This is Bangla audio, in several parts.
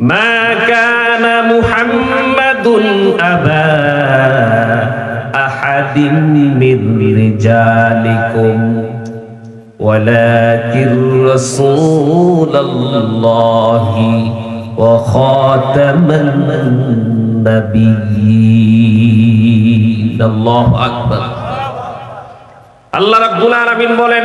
ما كان محمد أبا أحد من رجالكم ولكن رسول الله وخاتم النبيين الله أكبر আল্লাহ রাব্বুল আলামিন বলেন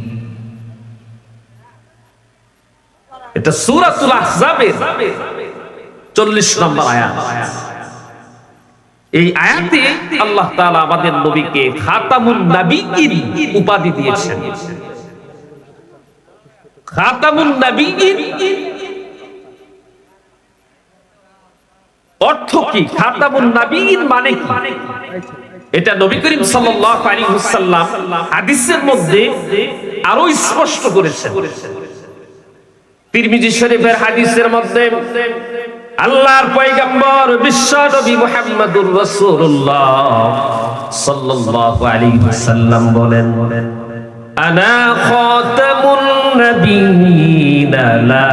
এটা সূরাতুল আহজাবের 40 নম্বর আয়াত। এই আয়াতে আল্লাহ তাআলা আমাদের নবীকে খাতামুন নাবিয়্যিন উপাধি দিয়েছেন। খাতামুন নাবিয়্যিন অর্থ কি? খাতামুন নাবিয়্যিন মানে কি? এটা নবী করিম সাল্লাল্লাহু আলাইহি ওয়াসাল্লাম হাদিসের মধ্যে আরও স্পষ্ট করেছেন। তিরমিজি শরীফের হাদিসের মধ্যে আল্লাহর পয়গম্বর বিশ্ব নবী মুহাম্মদুর রাসূলুল্লাহ সাল্লাল্লাহু আলাইহি ওয়াসাল্লাম বলেন, আনা খাতামুন নাবিয়িন লা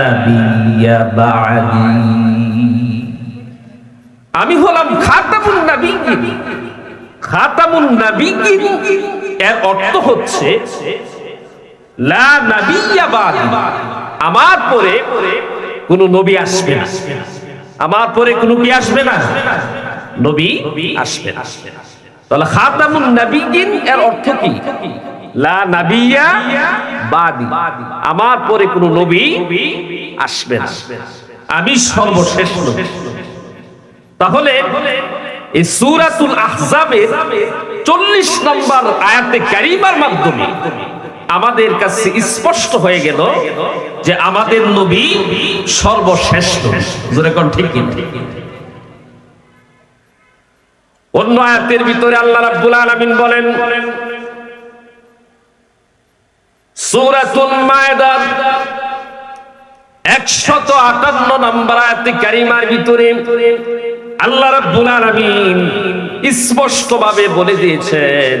নাবিয়্যা বা'দি। আমি হলাম খাতামুন নাবিয়িন খাতামুন নাবিয়িন এর অর্থ হচ্ছে আমার পরে কোন নবী আসবে না। আমার পরে কোন কি আসবে না? নবী আসবে না। তাহলে নাবিয়িন এর অর্থ কি? আমার পরে কোন নবী আসবে না। আমি সর্বশেষ তাহলে এই সূরাতুল আহজাবের 40 নম্বর আয়াতে কারিমার মাধ্যমে আমাদের কাছে স্পষ্ট হয়ে গেল যে আমাদের নবী সর্বশ্রেষ্ঠ জোরে কোন ঠিক? অন্য আয়াতের ভিতরে আল্লাহ রাব্বুল আলামিন বলেন, সূরাতুল মায়দা 158 নম্বর আয়াতে কারিমার ভিতরে আল্লাহ রাব্বুল আলামিন স্পষ্ট ভাবে বলে দিয়েছেন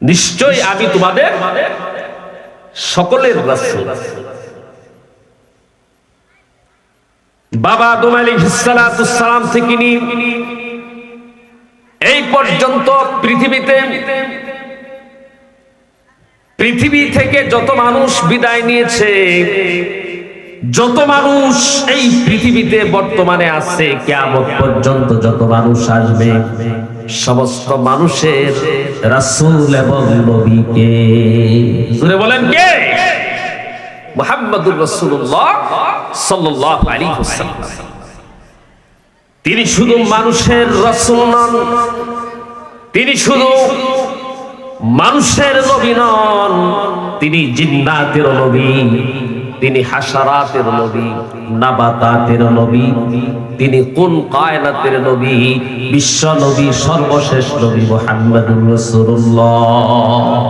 নিশ্চয় আমি তোমাদের সকলের রাসূল। বাবা আদম আলাইহিস সালাম থেকে নিয়ে এই পর্যন্ত পৃথিবীতে পৃথিবী থেকে যত মানুষ বিদায় নিয়েছে, যত মানুষ এই পৃথিবীতে বর্তমানে আছে কেমন পর্যন্ত যত মানুষ আসবে, সমস্ত মানুষের রাসূল এবং নবীকে। জোরে বলেন কে? মুহাম্মদুর রাসূলুল্লাহ সাল্লাল্লাহু আলাইহি ওয়াসাল্লাম। তিনি শুধু মানুষের রাসূল নন, তিনি শুধু মানুষের নবী নন, তিনি জিন্নাতের নবী। তিনি হাসারাতের নবী, নাবাতাতের নবী, তিনি কোন কায়নাতের নবী, বিশ্ব নবী, সর্বশেষ নবী মুহাম্মদুর রাসূলুল্লাহ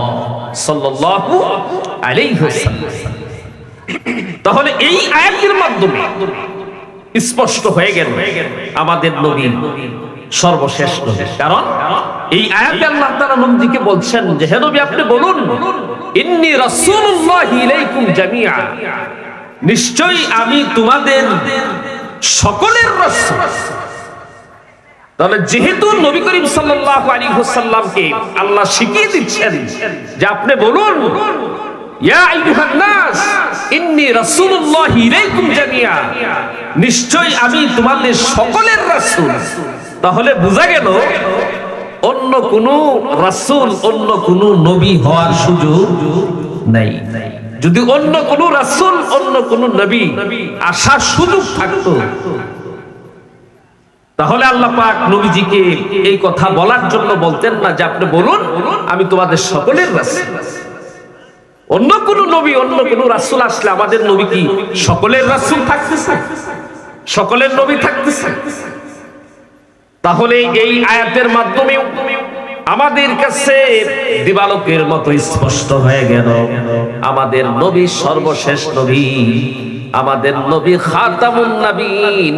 সাল্লাল্লাহু আলাইহি ওয়াসাল্লাম। তাহলে এই আয়াতের মাধ্যমে স্পষ্ট হয়ে গেল আমাদের নবী সর্বশ্রেষ্ঠ কারণ এই আয়াতে আল্লাহ তাআলা নবীকে বলছেন যে, হে নবী, আপনি বলুন ইন্নী রাসূলুল্লাহ ইলাইকুম জামিআ। নিশ্চয়ই আমি তোমাদের সকলের রাসূল। তাহলে যেহেতু নবী করিম সাল্লাল্লাহু আলাইহি ওয়াসাল্লামকে আল্লাহ শিখিয়ে দিচ্ছেন, যে আপনি বলুন, ইয়া আইয়ুহান নাস ইন্নী রাসূলুল্লাহি ইলাইকুম জামিয়া নিশ্চয় আমি তোমাদের সকলের রাসূল। তাহলে বোঝা গেল অন্য কোন রাসুল, অন্য কোন নবী হওয়ার সুযোগ নাই। যদি অন্য কোন রাসূল, অন্য কোন নবী আসার সুযোগ থাকতো, তাহলে আল্লাহ পাক নবীজিকে এই কথা বলার জন্য বলতেন না যে, আপনি বলুন, আমি তোমাদের সকলের রাসূল। অন্য কোন নবী, অন্য কোন রাসুল আসলে আমাদের নবী কি সকলের রাসূল থাকতেছে সকলের নবী থাকতেছে তাহলে এই আয়াতের মাধ্যমে আমাদের কাছে দিবালকের মতো স্পষ্ট হয়ে গেল। আমাদের নবী সর্বশেষ নবী, আমাদের নবী খাতামুন নবীন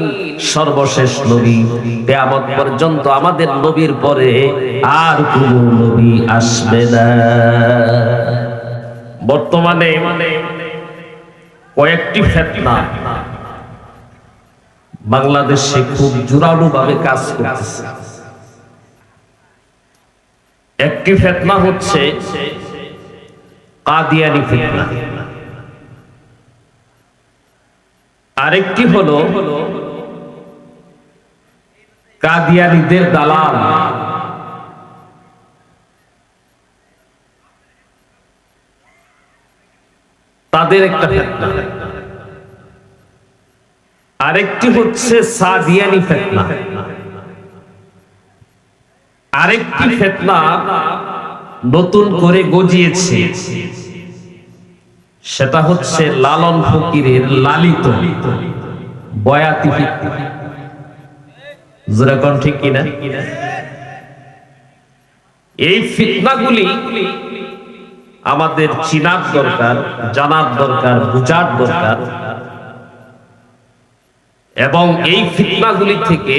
সর্বশেষ নবী। কিয়ামত পর্যন্ত আমাদের নবীর পরে আর কোন নবী আসবে না। বর্তমানে কয়েকটি ফেতনা বাংলাদেশে খুব জোরালো ভাবে কাজ করতেছে। একটি ফেতনা হচ্ছে কাদিয়ানি ফেতনা। আরেকটি হলো কাদিয়ানিদের দালাল। তাদের একটা ফেতনা। আরেকটি হচ্ছে সাদিয়ানি ফেতনা। আরেকটি ফেতনা নতুন করে গজিয়েছে। সেটা হচ্ছে লালন ফকিরের লালিত। বয়াতি ফিতনা। যেরকম ঠিক কিনা এই ফিতনাগুলি আমাদের চিনার দরকার জানার দরকার বুঝার দরকার। এবং এই ফিতনাগুলি থেকে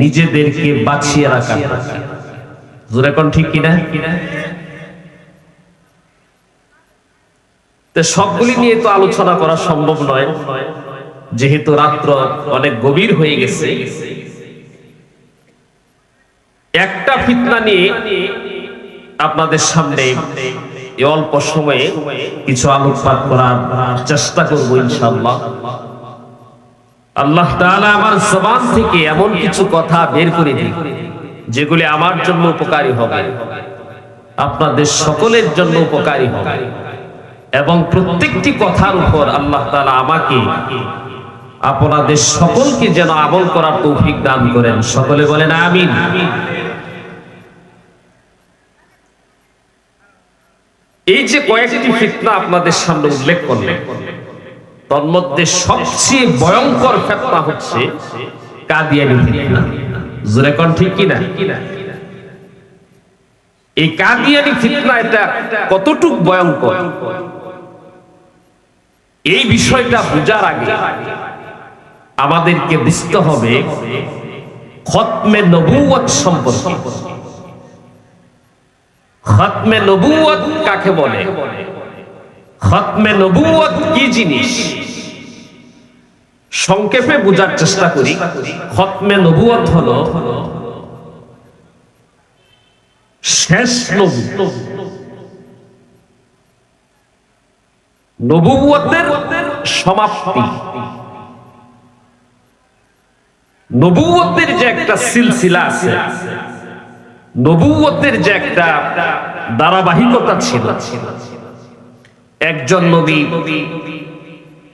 নিজেদেরকে বাঁচিয়ে রাখা। দরকার জোরে কোন ঠিক কিনা? সবগুলি নিয়ে তো আলোচনা করা সম্ভব নয়, যেহেতু রাত্র অনেক গভীর হয়ে গেছে। একটা ফিতনা নিয়ে আপনাদের সামনে অল্প সময়ে কিছু আলোকপাত করার চেষ্টা করব ইনশাল্লাহ আল্লাহ তাআলা আমার জবান থেকে এমন কিছু কথা বের করে দিই যেগুলি আমার জন্য উপকারী হবে, আপনাদের সকলের জন্য উপকারী হবে, এবং প্রত্যেকটি কথার উপর আল্লাহ তাআলা আমাকে, আপনাদের সকলকে যেন আমল করার তৌফিক দান করেন। সকলে বলেন আমিন। এই যে কয়েকটি ফিতনা আপনাদের সামনে উল্লেখ করলেন তন্মধ্যে সবচেয়ে ভয়ঙ্কর ফেতনা হচ্ছে কাদিয়ানি ফিতনা। জোরে কোন ঠিক কিনা? এই কাদিয়ানি ফিতনা এটা কতটুক ভয়ঙ্কর? এই বিষয়টা বোঝার আগে আমাদেরকে বুঝতে হবে খতমে নবুয়ত সম্পর্কে। খতমে নবুয়ত কাকে বলে? খতমে নবুয়ত কি জিনিস? সংক্ষেপে বোঝার চেষ্টা করি। খতমে নবুয়ত হলো শেষ নবী নবুয়তের সমাপ্তি। নবুয়তের যে একটা সিলসিলা আছে নবুয়তের যে একটা ধারাবাহিকতা ছিল একজন নবী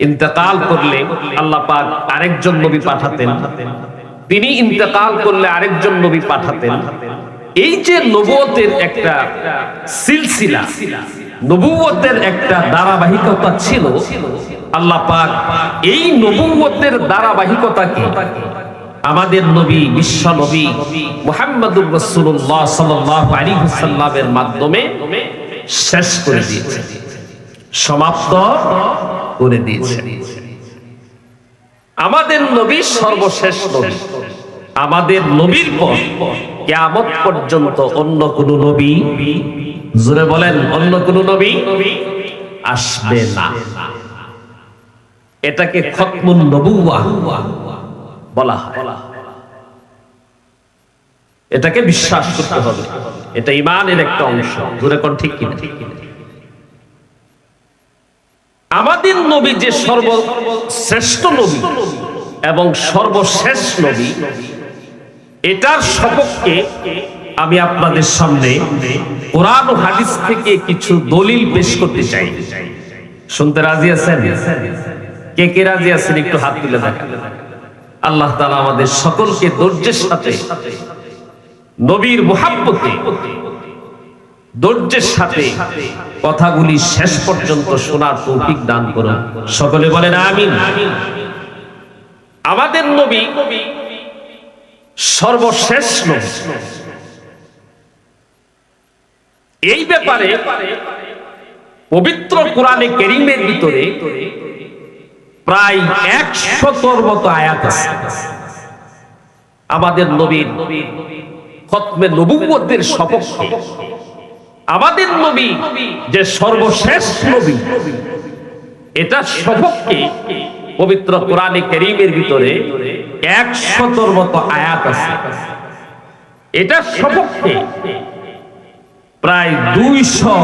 ইন্তেকাল করলে আল্লাহ পাক আরেকজন নবী পাঠাতেন। তিনি ইন্তেকাল করলে আরেকজন নবী পাঠাতেন। এই যে নবুয়তের একটা সিলসিলা, নবুয়তের একটা ধারাবাহিকতা ছিল, আল্লাহ পাক এই নবুয়তের ধারাবাহিকতাকে আমাদের নবী, বিশ্ব নবী মুহাম্মদুর রাসূলুল্লাহ সাল্লাল্লাহু আলাইহি ওয়াসাল্লামের মাধ্যমে শেষ করে দিয়েছে। সমাপ্ত করে দিয়েছে। আমাদের নবী সর্বশেষ নবী। আমাদের নবীর পর কিয়ামত পর্যন্ত অন্য কোন নবী, জোরে বলেন, অন্য কোন নবী আসবে না। এটাকে খতমুন নবুয়া বলা হয়। এটাকে বিশ্বাস করতে হবে। এটা ইমানের একটা অংশ। জোরে কোন ঠিক কিনা? আমাদের নবী যে সর্বশ্রেষ্ঠ নবী এবং সর্বশেষ নবী, এটার সপক্ষে আমি আপনাদের সামনে কোরআন হাদিস থেকে কিছু দলিল পেশ করতে চাই। শুনতে রাজি আছেন? কে কে রাজি আছেন? একটু হাত তুলে দেখান। আল্লাহ তাআলা আমাদের সকলকে ধৈর্যের সাথে, নবীর মোহাব্বতে, ধৈর্যের সাথে কথাগুলি শেষ পর্যন্ত শোনার তৌফিক দান করুন সকলে বলেন আমিন। আমাদের নবী সর্বশেষ নবী। এই ব্যাপারে পবিত্র কোরআনে কেরিমের ভিতরে প্রায় একশতর মতো আয়াত আছে। আমাদের নবীর খতমে নবুয়তের সপক্ষে আমাদের নবী যে সর্বশেষ নবী। এটা সপক্ষে পবিত্র কোরআনে কেরিমের ভিতরে একশতর মতো আয়াত আছে। এটা সপক্ষে প্রায় দুইশো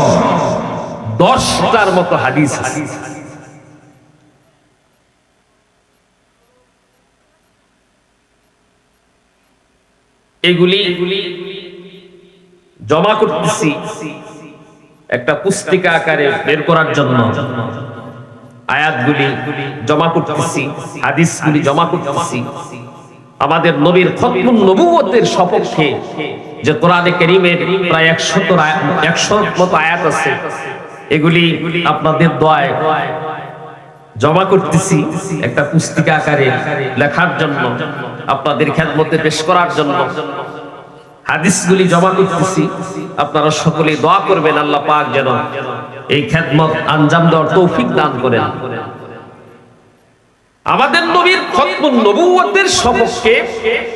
দশটার মতো হাদিস আছে। এগুলি জমা করতেছি একটা পুস্তিকা আকারে বের করার জন্য। আয়াতগুলি জমা করতেছি, হাদিসগুলি জমা করতেছি। আমাদের নবীর খতমুন নবুয়তের সপক্ষে যে কোরআনে কারীমের প্রায় 100 100 মতো আয়াত আছে, এগুলি আপনাদের দোয়ায় জমা করতেছি একটা পুস্তিকা আকারে লেখার জন্য, আপনাদের খেদমতে পেশ করার জন্য। হাদিসগুলি জমা করতেছি। আপনারা সকলে দোয়া করবেন আল্লাহ পাক যেন এই খেদমত আঞ্জাম দেওয়ার তৌফিক দান করেন। আমাদের নবীর খতমুন নবুয়তের সপক্ষে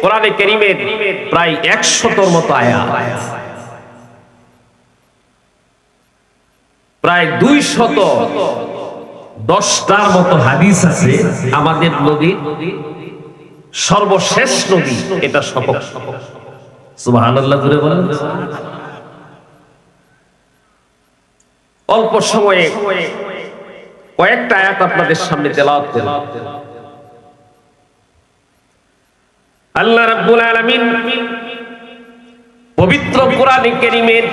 কোরআনে কারীমের প্রায় 100 মতো আয়াত। প্রায় 200 দশটার মতো হাদিস আছে আমাদের নবীর। সর্বশেষ নবী এটা সপক্ষ জুড়ে বলেন। অল্প সময়ে কয়েকটা আয়াত আপনাদের সামনে আল্লাহ রাব্বুল আলামিন পবিত্র কোরআনে কারীমের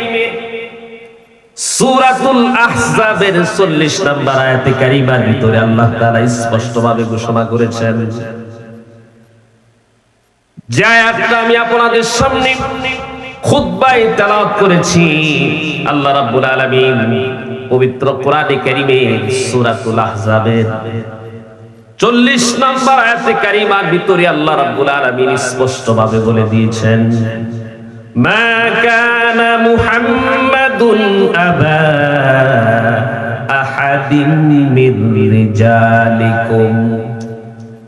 সূরাতুল আহজাবের 40 নম্বর আয়াতে ভিতরে আল্লাহ তাআলা স্পষ্টভাবে ঘোষণা করেছেন যে আয়াতটা আমি আপনাদের সামনে খুতবায় তেলাওয়াত করেছি। আল্লাহ রাব্বুল আলামিন পবিত্র কোরআনে কারীমের সূরাতুল আহজাবের 40 নম্বর আয়াতে কারিমার ভিতরে আল্লাহ রাব্বুল আলামিন স্পষ্টভাবে বলে দিয়েছেন, মা কানা মুহাম্মাদুন আবা আহাদিন মিন রিজালিকুম।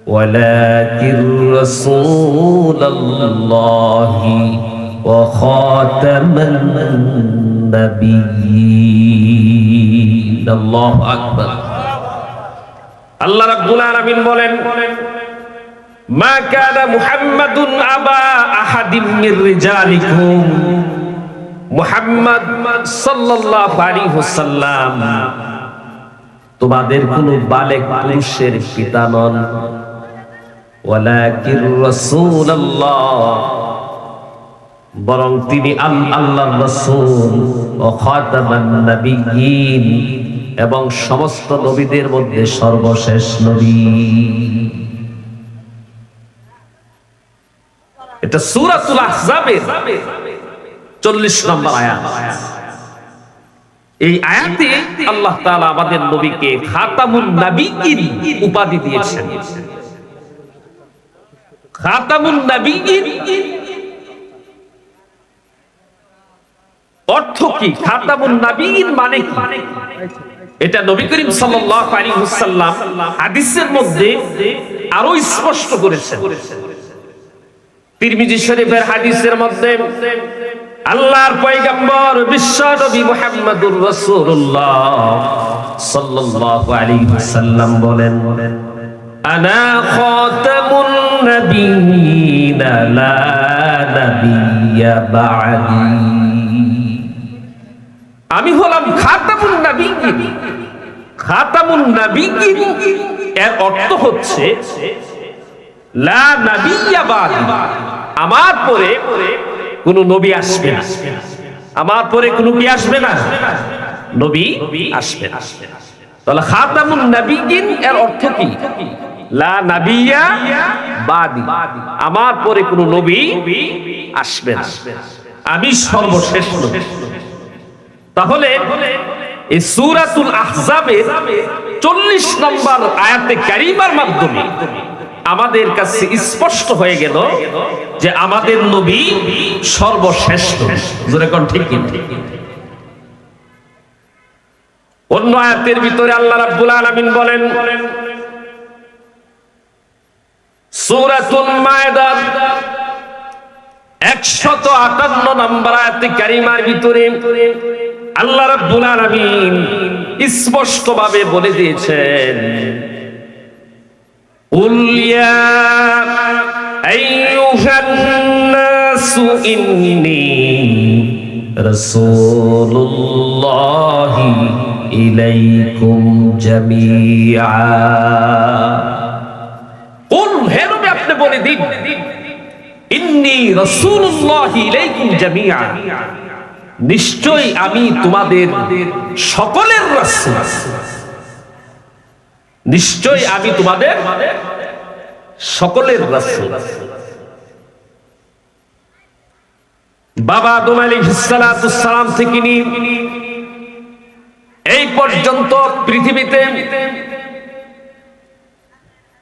ولكن رسول الله وخاتم النبيين الله أكبر আল্লাহ রাব্বুল আলামিন বলেন মা কানা মুহাম্মাদুন আবা আহাদিম মির রিজালিকুম মুহাম্মদ সাল্লাল্লাহু আলাইহি ওয়াসাল্লাম তোমাদের কোন বালেক পুরুষের পিতা নন ওয়ালাকির রাসূলুল্লাহ। বরং তিনি আল্লাহর রাসূল ও খাতামান এবং সমস্ত নবীদের মধ্যে সর্বশেষ নবী। এটা সূরাতুল আহজাবের 40 নম্বর আয়াত। এই আয়াতে আল্লাহ তাআলা আমাদের নবীকে খাতামুন নবিয়্যিন উপাধি দিয়েছেন। অর্থ কি? মানে এটা নবী করিম হাদিসের মধ্যে আরও স্পষ্ট করেছেন। তিরমিজি শরীফের হাদিসের মধ্যে আল্লাহর পয়গম্বর বিশ্ব মুহাম্মদুর রাসূলুল্লাহ সাল্লাল্লাহু আলাইহি ওয়াসাল্লাম বলেন আনা খাতামুন নবিয়িনা লা নাবিয়্যা বা'দি। আমি হলাম খাতামুন নবিয়্যিন। খাতামুন নাবিয়িন এর অর্থ হচ্ছে লা নাবিয়্যা বাদি। আমার পরে কোন নবী আসবে না। আমার পরে কোন কি আসবে না? নবী আসবে না। তাহলে খাতামুন নাবিয়িন এর অর্থ কি? লা নাবিয়্যা বাদি। আমার পরে কোন নবী আসবে না। আমি সর্বশেষ তাহলে এই সূরাতুল আহজাবের 40 নম্বর আয়াতে কারিমার মাধ্যমে আমাদের কাছে স্পষ্ট হয়ে গেল যে আমাদের নবী সর্বশ্রেষ্ঠ। জোরে কোন ঠিক কি অন্য আয়াতের ভিতরে আল্লাহ রাব্বুল আলামিন বলেন সূরাতুল মায়দা একশত আটান্ন নম্বর আয়াতে কারিমার ভিতরে আল্লাহ রাব্বুল আলামিন স্পষ্ট ভাবে বলে দিয়েছেন قل يا أيها الناس إني رسول الله إليكم جميعا قل হে নবী আপনি বলে দিন, ইন্নি ইলাইকুম জামিআ। আমি তোমাদের সকলের রাসূল। নিশ্চয়ই আমি তোমাদের সকলের রাসূল। বাবা আদম আলাইহিস সালাম থেকে নিয়ে এই পর্যন্ত পৃথিবীতে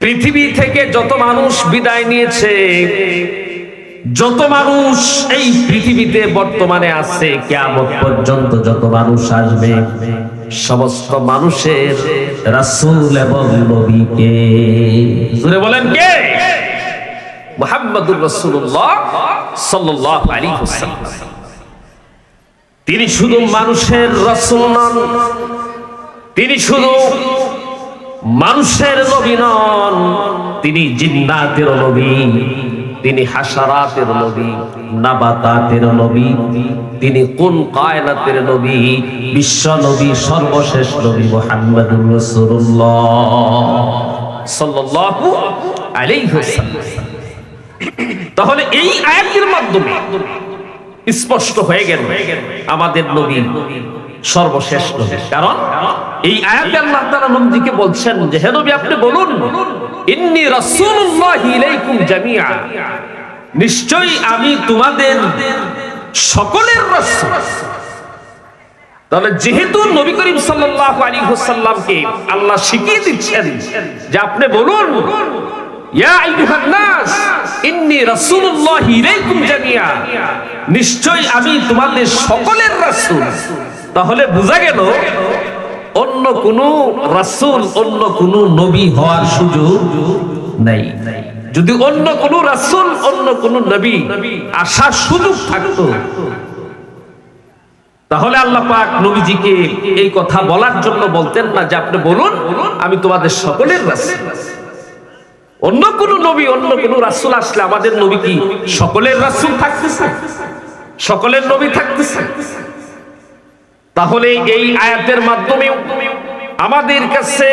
পৃথিবী থেকে যত মানুষ বিদায় নিয়েছে, যত মানুষ এই পৃথিবীতে বর্তমানে আছে কেমন পর্যন্ত যত মানুষ আসবে, সমস্ত মানুষের রাসূল এবং নবীকে। জুড়ে বলেন কে? মুহাম্মদুর রাসূলুল্লাহ সাল্লাল্লাহু আলাইহি ওয়াসাল্লাম। তিনি শুধু মানুষের রাসূল নন, তিনি শুধু মানুষের নবী নন, তিনি জিন্নাতের নবী, তিনি হাসারাতের নবী, নাবাতাতের নবী, তিনি কোন কায়নাতের নবী, বিশ্ব নবী, সর্বশেষ নবী মুহাম্মদুর রাসূলুল্লাহ সাল্লাল্লাহু আলাইহি ওয়াসাল্লাম। তাহলে এই আয়াতের মাধ্যমে স্পষ্ট হয়ে গেল আমাদের নবী সর্বশেষ নবী। কারণ এই আয়াতে আল্লাহ তাআলা নবীকে বলছেন যে, হে নবী, আপনি বলুন, ইন্নী রাসূলুল্লাহি ইলাইকুম জামিআ। নিশ্চয়ই আমি তোমাদের সকলের রাসূল। তাহলে যেহেতু নবী করিম সাল্লাল্লাহু আলাইহি ওয়াসাল্লামকে আল্লাহ শিখিয়ে দিচ্ছেন যে, আপনি বলুন, ইয়া আইয়ুহান নাস ইন্নী রাসূলুল্লাহি ইলাইকুম জামিআ। নিশ্চয়ই আমি তোমাদের সকলের রাসূল। তাহলে বোঝা গেল অন্য কোন রাসূল, অন্য কোন নবী হওয়ার সুযোগ নাই। যদি অন্য কোন রাসূল, অন্য কোন নবী আসার সুযোগ থাকতো, তাহলে আল্লাহ পাক নবীজিকে এই কথা বলার জন্য বলতেন না যে, আপনি বলুন, আমি তোমাদের সকলের রাসূল। অন্য কোন নবী, অন্য কোন রাসূল আসলে আমাদের নবী কি সকলের রাসূল থাকতেছে সকলের নবী থাকতেছে তাহলে এই আয়াতের মাধ্যমে আমাদের কাছে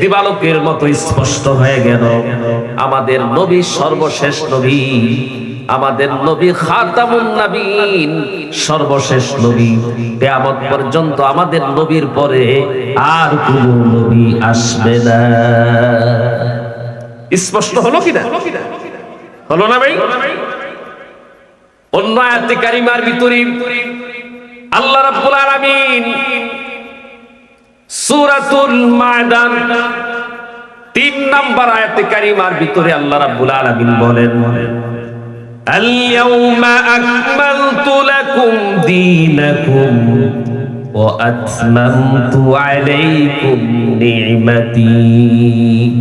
দিবালকের মতো স্পষ্ট হয়ে গেল। আমাদের নবী সর্বশেষ নবী, আমাদের নবী খাতামুন নবীন সর্বশেষ নবী। কিয়ামত পর্যন্ত আমাদের নবীর পরে আর কোন নবী আসবে না। স্পষ্ট হলো কিনা? হলো না ভাই? অন্য আয়াতে কারিমার ভিতরে আল্লাহ রাব্বুল আলামিন সূরাতুল মায়দান তিন নাম্বার আয়াতে কারিমার ভিতরে আল্লাহ রাব্বুল আলামিন বলেন اليوم أكملت لكم دينكم وأتممت عليكم نعمتي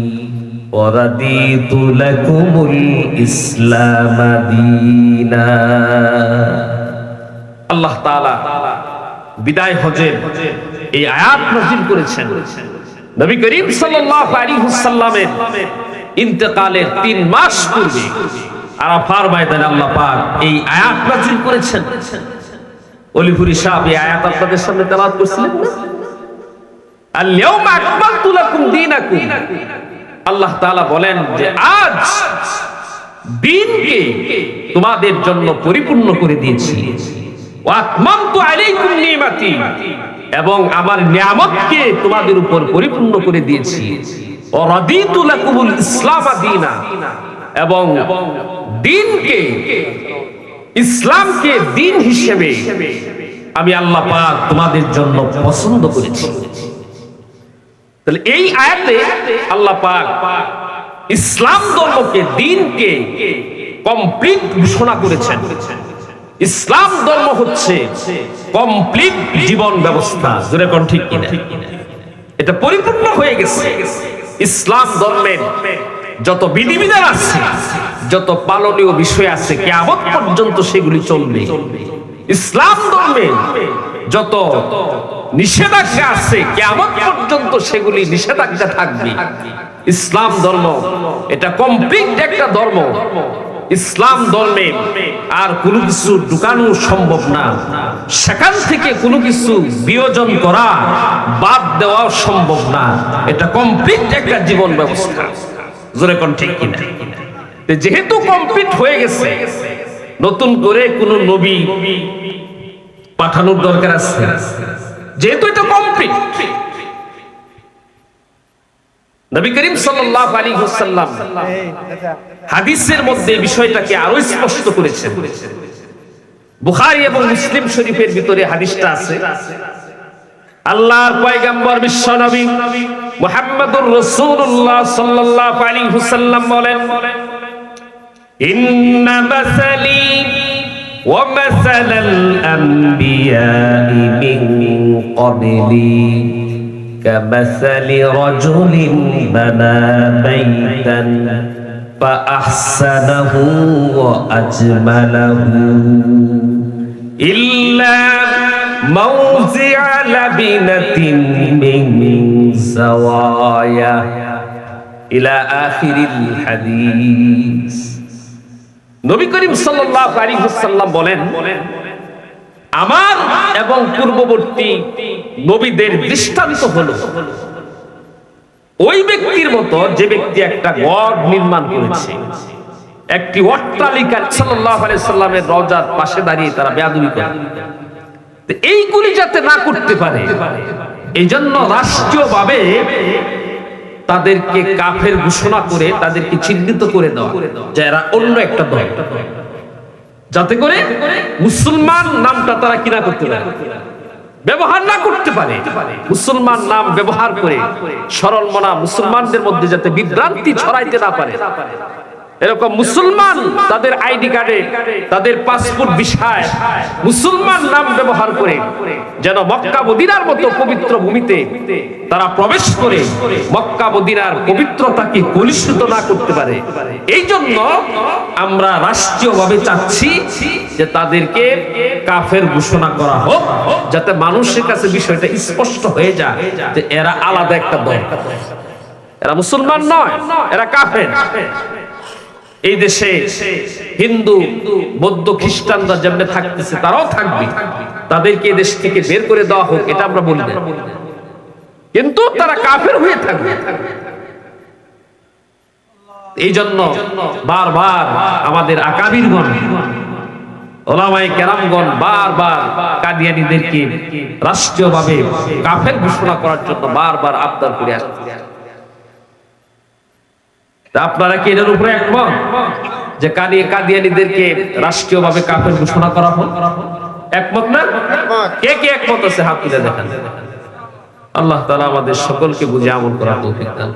ورضيت لكم الإسلام دينا আল্লাহ তাআলা বিদায় হজে এই আয়াত নাযিল করেছেন। নবী করিম সাল্লাল্লাহু আলাইহি ওয়াসাল্লামের ইন্তেকালের 3 মাস পূর্বে আরাফার ময়দানে আল্লাহ পাক এই আয়াত নাযিল করেছেন। অলিপুরি সাহেব এই আয়াত আপনাদের সামনে তেলাওয়াত করছিলেন না? আল-ইয়াউমা আকমালতু লাকুম দীনাকুম। আল্লাহ তাআলা বলেন যে আজ দিনকে তোমাদের জন্য পরিপূর্ণ করে দিয়েছি। এবং আমার নিয়ামতকে তোমাদের উপর পরিপূর্ণ করে দিয়েছি। এবং দিনকে, ইসলামকে দিন হিসেবে আমি আল্লাহ পাক তোমাদের জন্য পছন্দ করেছি। তাহলে এই আয়াতে আল্লাহ পাক ইসলাম ধর্মকে, দিনকে কমপ্লিট ঘোষণা করেছেন। ইসলাম ধর্ম হচ্ছে কমপ্লিট জীবন ব্যবস্থা। জোরে কোন ঠিক কিনা? এটা পরিপূর্ণ হয়ে গেছে। ইসলাম ধর্মের যত বিধিবিধান আছে, যত পালনীয় বিষয় আছে কেমন পর্যন্ত সেগুলি চলবে। ইসলাম ধর্মে যত নিষেধাজ্ঞা আছে কেমন পর্যন্ত সেগুলি নিষেধাজ্ঞা থাকবে। ইসলাম ধর্ম, এটা কমপ্লিট একটা ধর্ম। ইসলাম ধর্মে আর কোনো কিছু ঢুকানো সম্ভব না। সেখান থেকে কোনো কিছু বিয়োজন করা, বাদ দেওয়া সম্ভব না। এটা কমপ্লিট একটা জীবন ব্যবস্থা। জোরে কোন ঠিক কিনা? যেহেতু কমপ্লিট হয়ে গেছে, নতুন করে কোন নবী পাঠানোর দরকার আছে। যেহেতু এটা কমপ্লিট নবী করিম সাল্লাল্লাহু আলাইহি ওয়াসাল্লাম হাদিসের মধ্যে বিষয়টাকে আরও স্পষ্ট করেছেন। বুখারী এবং মুসলিম শরীফের ভিতরে হাদিসটা আছে, আল্লাহর পয়গম্বর বিশ্ব নবী মুহাম্মদুর রাসূলুল্লাহ সাল্লাল্লাহু আলাইহি ওয়াসাল্লাম বলেন, ইন্না মাসালি ওয়া মাসালাল আম্বিয়া'i মিন ক্বাবলি। كمثل رجل بنى بيتا فأحسنه وأجمله إلا موزع لبنة من زوايا إلى آخر الحديث নবী করিম সাল্লাল্লাহু আলাইহি ওয়াসাল্লাম বলেন আমার এবং পূর্ববর্তী নবীদের দৃষ্টান্ত হলো। ওই ব্যক্তির মতো যে ব্যক্তি একটা গড় নির্মাণ করেছে। একটি অট্টালিকা আলাইহি সাল্লামের রওজার পাশে দাঁড়িয়ে তারা বেয়াদবি করে। এইগুলি যাতে না করতে পারে এই জন্য রাষ্ট্রীয়ভাবে তাদেরকে কাফের ঘোষণা করে তাদেরকে চিহ্নিত করে দেওয়া, যে এরা অন্য একটা দল। যাতে করে মুসলমান নামটা তারা কিনা করতে পারে। ব্যবহার না করতে পারে। মুসলমান নাম ব্যবহার করে সরল মনা মুসলমানদের মধ্যে যাতে বিভ্রান্তি ছড়াইতে না পারে। এরকম মুসলমান তাদের আইডি কার্ডে, তাদের পাসপোর্ট বিষয়, মুসলমান নাম ব্যবহার করে যেন মক্কা মদিনার মতো পবিত্র ভূমিতে তারা প্রবেশ করে, মক্কা মদিনার পবিত্রতাকে কলুষিত না করতে পারে। এই জন্য আমরা রাষ্ট্রীয়ভাবে চাচ্ছি যে তাদেরকে কাফের ঘোষণা করা হোক, যাতে মানুষের কাছে বিষয়টা স্পষ্ট হয়ে যায় যে এরা আলাদা একটা দল। এরা মুসলমান নয়, এরা কাফের। এই দেশে হিন্দু, বৌদ্ধ খ্রিস্টানরা যেমনি থাকতেছে, তারাও থাকবে। তাদেরকে এই দেশ থেকে বের করে দেওয়া হোক, এটা আমরা বলি না। কিন্তু তারা কাফের হয়ে থাকবে। এই জন্য বারবার আমাদের আকাবিরগণ ওলামাই কেরামগণ বারবার কাদিয়ানিদেরকে রাষ্ট্রীয়ভাবে কাফের ঘোষণা করার জন্য বারবার আবদার করে আসছে। আপনারা কি এটার উপরে একমত? যে কাদি কাদিয়ানিদেরকে রাষ্ট্রীয়ভাবে কাফের ঘোষণা করা হোক? একমত না? কে কে একমত আছে হাত তুলে দেখান। আল্লাহ তাআলা আমাদের সকলকে বুঝে আমল করা তৌফিক দান।